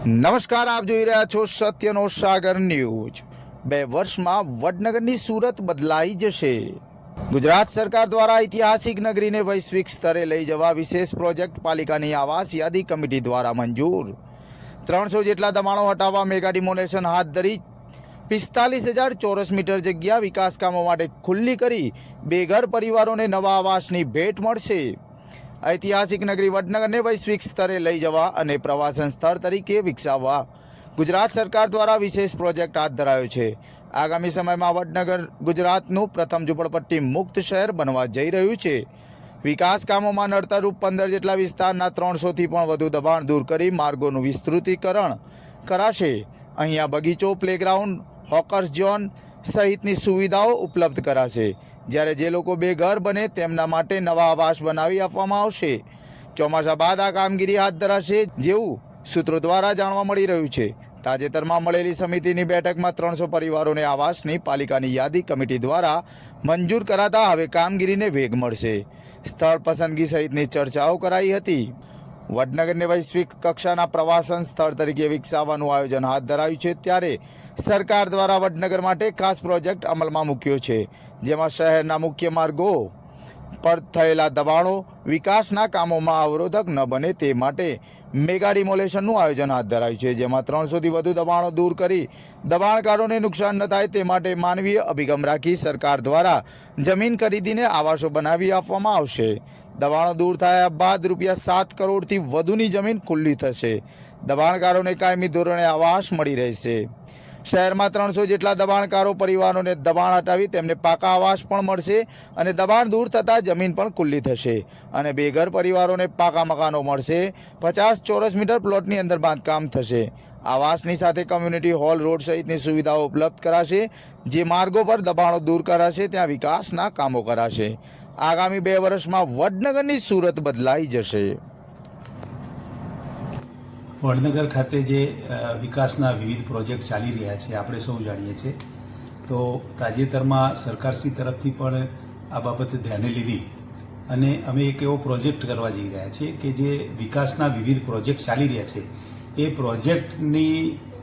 નમસ્કાર, આપ જોઈ રહ્યા છો સત્યનો સાગર ન્યૂઝ. બે વર્ષમાં વડનગરની સુરત બદલાઈ જશે. ગુજરાત સરકાર દ્વારા ઐતિહાસિક નગરીને વૈશ્વિક સ્તરે લઈ જવા વિશેષ પ્રોજેક્ટ પાલિકાની આવાસ યાદી કમિટી દ્વારા મંજૂર. ત્રણસો જેટલા દબાણો હટાવવા મેગા ડિમોલેશન હાથ ધરી પિસ્તાલીસ હજાર ચોરસ મીટર જગ્યા વિકાસ કામો માટે ખુલ્લી કરી બેઘર પરિવારોને નવા આવાસની ભેટ મળશે. ઐતિહાસિક નગરી વડનગરને વૈશ્વિક સ્તરે લઈ જવા અને પ્રવાસન સ્થળ તરીકે વિકસાવવા ગુજરાત સરકાર દ્વારા વિશેષ પ્રોજેક્ટ હાથ ધરાયો છે. આગામી સમયમાં વડનગર ગુજરાતનું પ્રથમ ઝૂંપડપટ્ટી મુક્ત શહેર બનવા જઈ રહ્યું છે. વિકાસ કામોમાં નડતરરૂપ પંદર જેટલા વિસ્તારના ત્રણસોથી પણ વધુ દબાણ દૂર કરી માર્ગોનું વિસ્તૃતીકરણ કરાશે. અહીંયા બગીચો, પ્લેગ્રાઉન્ડ, હોકર્સ ઝોન સહિતની સુવિધાઓ ઉપલબ્ધ કરાશે. જ્યારે જે લોકો બેઘર બને તેમના માટે નવા આવાસ બનાવી આપવામાં આવશે. ચોમાસા બાદ આ કામગીરી હાથ ધરાશે જેવું સૂત્રો દ્વારા જાણવા મળી રહ્યું છે. તાજેતરમાં મળેલી સમિતિની બેઠકમાં ત્રણસો પરિવારોને આવાસની પાલિકાની યાદી કમિટી દ્વારા મંજૂર કરાતા હવે કામગીરીને વેગ મળશે. સ્થળ પસંદગી સહિતની ચર્ચાઓ કરાઈ હતી. વડનગરને વૈશ્વિક કક્ષાના પ્રવાસન સ્થળ તરીકે વિકસાવવાનું આયોજન હાથ ધરાયું છે ત્યારે સરકાર દ્વારા વડનગર માટે ખાસ પ્રોજેક્ટ અમલમાં મૂક્યો છે, જેમાં શહેરના મુખ્ય માર્ગો પર થયેલા દબાણો વિકાસના કામોમાં અવરોધક ન બને તે માટે મેગા ડિમોલેશનનું આયોજન હાથ ધરાયું છે, જેમાં ત્રણસોથી વધુ દબાણો દૂર કરી દબાણકારોને નુકસાન ન થાય તે માટે માનવીય અભિગમ રાખી સરકાર દ્વારા જમીન ખરીદીને આવાસો બનાવી આપવામાં આવશે. દબાણો દૂર થયા બાદ રૂપિયા સાત કરોડથી વધુની જમીન ખુલ્લી થશે. દબાણકારોને કાયમી ધોરણે આવાસ મળી રહેશે. શહેરમાં ત્રણસો જેટલા દબાણકારો પરિવારોને દબાણ હટાવી તેમને પાકા આવાસ પણ મળશે અને દબાણ દૂર થતાં જમીન પણ ખુલ્લી થશે. અને બેઘર પરિવારોને પાકા મકાનો મળશે. પચાસ ચોરસ મીટર પ્લોટની અંદર બાંધકામ થશે. આવાસની સાથે કમ્યુનિટી હોલ, રોડ સહિતની સુવિધાઓ ઉપલબ્ધ કરાશે, જે માર્ગો પર દબાણો દૂર કરાશે, ત્યાં વિકાસના કામો કરાશે. આગામી બે વર્ષમાં વડનગરની સુરત બદલાઈ જશે. વડનગર ખાતે જે વિકાસના વિવિધ પ્રોજેક્ટ ચાલી રહ્યા છે, આપણે સૌ જાણીએ છીએ. તો તાજેતરમાં સરકારશ્રી તરફથી પણ આ બાબતે ધ્યાને લીધી અને અમે એક એવો પ્રોજેક્ટ કરવા જઈ રહ્યા છીએ કે જે વિકાસના વિવિધ પ્રોજેક્ટ ચાલી રહ્યા છે. એ પ્રોજેક્ટની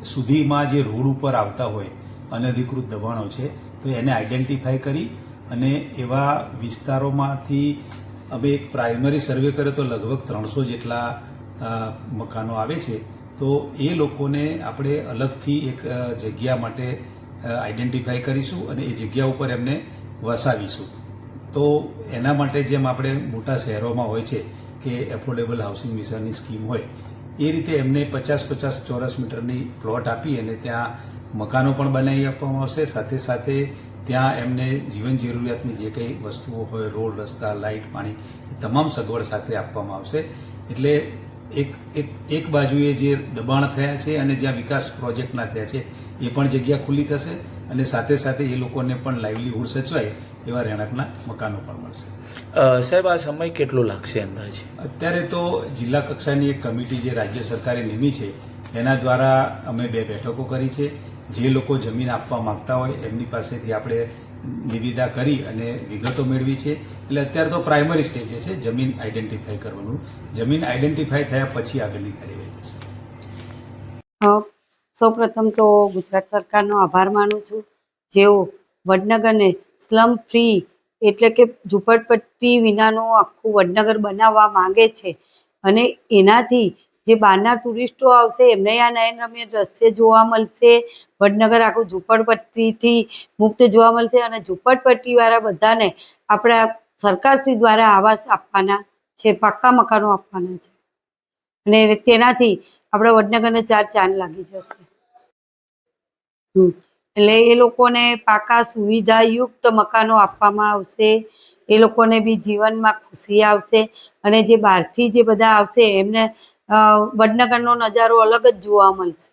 સુધીમાં જે રોડ ઉપર આવતા હોય, અનધિકૃત દબાણો છે, તો એને આઈડેન્ટિફાઈ કરી અને એવા વિસ્તારોમાંથી અમે એક પ્રાઇમરી સર્વે કર્યો તો લગભગ ત્રણસો જેટલા મકાનો આવે છે, તો એ લોકોને આપણે અલગથી એક જગ્યા માટે આઈડેન્ટિફાઈ કરીશું અને એ જગ્યા ઉપર એમને વસાવીશું. તો એના માટે જેમ આપણે મોટા શહેરોમાં હોય છે કે એફોર્ડેબલ હાઉસિંગ મિશનની સ્કીમ હોય, એ રીતે એમને પચાસ પચાસ ચોરસ મીટરની પ્લોટ આપી અને ત્યાં મકાનો પણ બનાવી આપવામાં આવશે. સાથે સાથે ત્યાં એમને જીવન જરૂરિયાતની જે કંઈ વસ્તુઓ હોય, રોડ, રસ્તા, લાઇટ, પાણી, એ તમામ સગવડ સાથે આપવામાં આવશે. એટલે એક એક એક બાજુએ જે દબાણ થયા છે અને જ્યાં વિકાસ પ્રોજેક્ટના થયા છે એ પણ જગ્યા ખુલ્લી થશે અને સાથે સાથે એ લોકોને પણ લાઇવલીહુડ સચવાય એવા રહેણાંકના મકાનો પણ મળશે. સાહેબ આ સમય કેટલો લાગશે અંદાજે? અત્યારે તો જિલ્લા કક્ષાની એક કમિટી જે રાજ્ય સરકારે નિમી છે એના દ્વારા અમે બે બેઠકો કરી છે. જે લોકો જમીન આપવા માંગતા હોય એમની પાસેથી આપણે નિવિદા કરી અને વિગતો મેળવી છે. એટલે અત્યારે તો પ્રાઇમરી સ્ટેજે છે, જમીન આઈડેન્ટિફાઈ કરવાનું. જમીન આઈડેન્ટિફાઈ થયા પછી આગળની કાર્યવાહી થશે. સૌ પ્રથમ તો ગુજરાત સરકારનો આભાર માનું છું. જેઓ વડનગરને સ્લમ ફ્રી એટલે કે ઝૂંપડપટ્ટી વિનાનું આખું વડનગર બનાવવા માંગે છે અને એનાથી જે બહારના ટુરિસ્ટો આવશે, એમને આ નયનરમ્ય દ્રશ્ય જોવા મળશે. વડનગર આખું ઝૂંપડપટ્ટીથી મુક્ત જોવા મળશે અને ઝૂંપડપટ્ટીવાળા બધાને આપણા સરકારશ્રી દ્વારા આવાસ આપવાના છે, પાક્કા મકાનો આપવાના છે. અને તેનાથી આપણા વડનગરને ચાર ચાંદ લાગી જશે. એટલે એ લોકોને પાકા સુવિધાયુક્ત મકાનો આપવામાં આવશે. એ લોકોને બી જીવનમાં ખુશી આવશે અને જે બહારથી જે બધા આવશે એમને વડનગરનો નજારો અલગ જ જોવા મળશે.